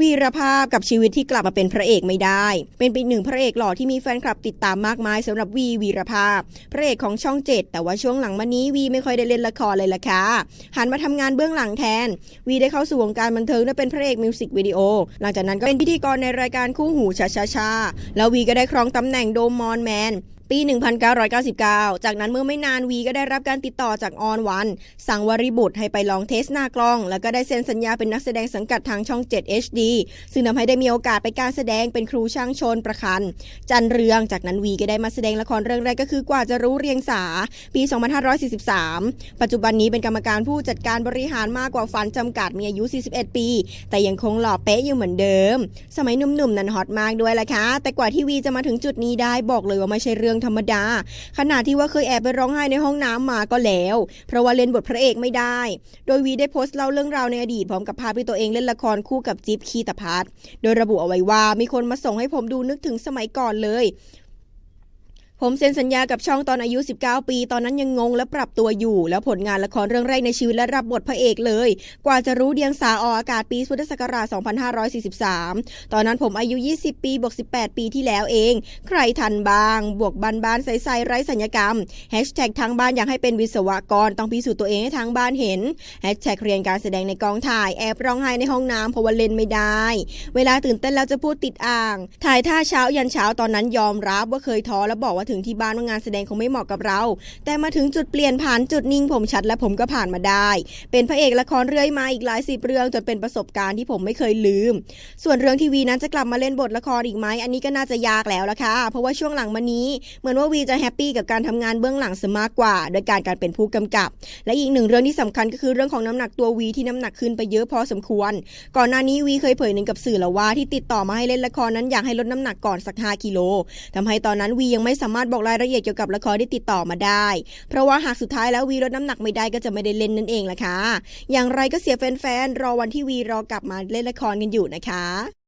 วีรภาพกับชีวิตที่กลับมาเป็นพระเอกไม่ได้ เป็นอีกหนึ่งพระเอกหล่อที่มีแฟนคลับติดตามมากมายสำหรับวีวีรภาพ พระเอกของช่องเจ็ดแต่ว่าช่วงหลังมานี้วีไม่ค่อยได้เล่นละครเลยล่ะค่ะหันมาทำงานเบื้องหลังแทน วีได้เข้าสู่วงการบันเทิงและเป็นพระเอกมิวสิกวิดีโอ หลังจากนั้นก็เป็นพิธีกรในรายการคู่หูชาชาชาแล้ววีก็ได้ครองตำแหน่งโดมมอนแมน ปี 1999 จากนั้นเมื่อไม่นานวีก็ได้รับการติดต่อจากออนวัน สั่งวริบุตรให้ไปลองเทสหน้ากล้อง แล้วก็ได้เซ็นสัญญาเป็นนักแสดงสังกัดทางช่อง 7 HD ซึ่งทำให้ได้มีโอกาสไปการแสดงเป็นครูช่างชนประคัน จันเรือง จากนั้นวีก็ได้มาแสดงละครเรื่องแรกก็คือกว่าจะรู้เรียงสา ปี 2543 ปัจจุบันนี้เป็นกรรมการผู้จัดการบริหารมากกว่าฝันจำกัดมีอายุ 41 ปี แต่ยังคงหล่อเป๊ะอยู่เหมือนเดิม สมัยหนุ่มๆนั้นฮอตมากด้วยล่ะค่ะแต่กว่าที่วีจะมาถึงจุดนี้ได้บอกเลยว่าไม่ใช่เรื่องธรรมดา ขณะที่ว่าเคยแอบไปร้องไห้ในห้องน้ำมาก็แล้ว เพราะว่าเล่นบทพระเอกไม่ได้ โดยวีได้โพสต์เล่าเรื่องราวในอดีตพร้อมกับภาพที่ตัวเองเล่นละครคู่กับจิ๊บคีตพัทโดยระบุเอาไว้ว่ามีคนมาส่งให้ผมดูนึกถึงสมัยก่อนเลย ผมเซ็นสัญญากับช่องตอนอายุ 19 ปี ตอนนั้นยังงงและปรับตัวอยู่ แล้วผลงานละครเรื่องแรกในชีวิตและรับบทพระเอกเลย กว่าจะรู้เดียงสาออกอากาศปีพุทธศักราช 2543 ตอนนั้นผมอายุ 20 ปีบวก 18 ปีที่แล้วเอง ใครทันบ้าง บวกบันบานใสๆไร้สัญญกรรมแฮชแท็กทางบ้านอยากให้เป็นวิศวกร ต้องพิสูจน์ตัวเองให้ทางบ้านเห็นแฮชแท็กเรียนการแสดงในกองถ่ายแอบร้องไห้ในห้องน้ำเพราะว่าเล่นไม่ได้ เวลาตื่นเต้นแล้วจะพูดติดอ่าง ถ่ายท่าเช้ายันเช้าตอนนั้นยอมรับว่าเคยท้อและบอกว่าถึงที่บ้านว่างานแสดงคงไม่เหมาะกับเรา แต่มาถึงจุดเปลี่ยนผ่านจุดนิ่งผมชัดและผมก็ผ่านมาได้ เป็นพระเอกละครเรื่อยมาอีกหลายสิบเรื่องจนเป็นประสบการณ์ที่ผมไม่เคยลืม ส่วนเรื่องทีวีนั้นจะกลับมาเล่นบทละครอีกไหมอันนี้ก็น่าจะยากแล้วละค่ะเพราะว่าช่วงหลังมานี้ เหมือนว่าวีจะแฮปปี้กับการทำงานเบื้องหลังซะมากกว่า โดยการการเป็นผู้กำกับ และอีกหนึ่งเรื่องที่สำคัญก็คือเรื่องของน้ำหนักตัววีที่น้ำหนักขึ้นไปเยอะพอสมควร ก่อนหน้านี้วีเคยเผยหนึ่งกับสื่อแล้วว่าที่ติดต่อมาให้เล่นละครนั้นอยากให้ลดน้ำหนักก่อนสัก5กิโลทำให้ตอนนั้นวียังไม่สามารถบอกรายละเอียดเกี่ยวกับละครได้ติดต่อมาได้ เพราะว่าหากสุดท้ายแล้ววีลดน้ำหนักไม่ได้ก็จะไม่ได้เล่นนั่นเองล่ะค่ะ อย่างไรก็เสียแฟนๆรอวันที่วีรอกลับมาเล่นละครกันอยู่นะคะ